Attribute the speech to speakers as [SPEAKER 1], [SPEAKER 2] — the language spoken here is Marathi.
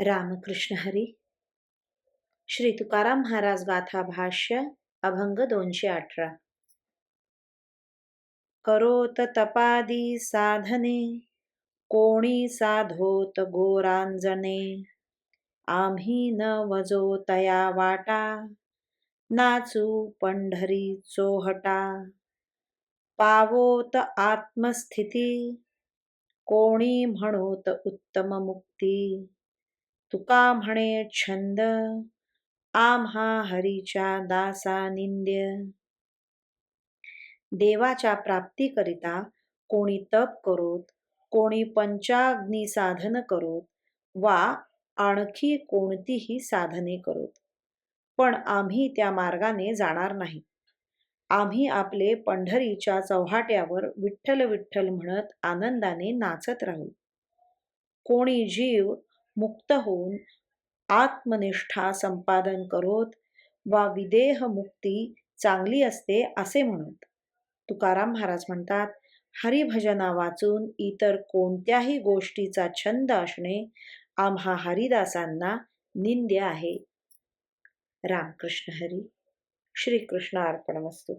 [SPEAKER 1] रामकृष्ण हरी। श्री तुकाराम महाराज गाथा भाष्य अभंग दोनशे अठरा। करोत तपादी साधने कोणी साधोत गोरांजने आम्ही न वजो तया वाटा नाचू पंढरी चोहटा। पावोत आत्मस्थिती कोणी म्हणोत उत्तम मुक्ती। तुका म्हणे छंद आम्हा हरीच्या दासा निंद्य देवाच्या प्राप्तीकरिता कोणी तप करोत कोणी पंचाग्नी साधन करोत वा आणखी कोणतीही साधने करोत. पण आम्ही त्या मार्गाने जाणार नाही. आम्ही आपले पंढरीच्या चौहाट्यावर विठ्ठल विठ्ठल म्हणत आनंदाने नाचत राहू. कोणी जीव मुक्त होऊन आत्मनिष्ठा संपादन करोत वा विदेह मुक्ती चांगली असते असे म्हणत. तुकाराम महाराज म्हणतात हरिभजना वाचून इतर कोणत्याही गोष्टीचा छंद असणे आम्हा हरिदासांना निंद्य आहे. रामकृष्ण हरी. श्रीकृष्ण अर्पण वस्तू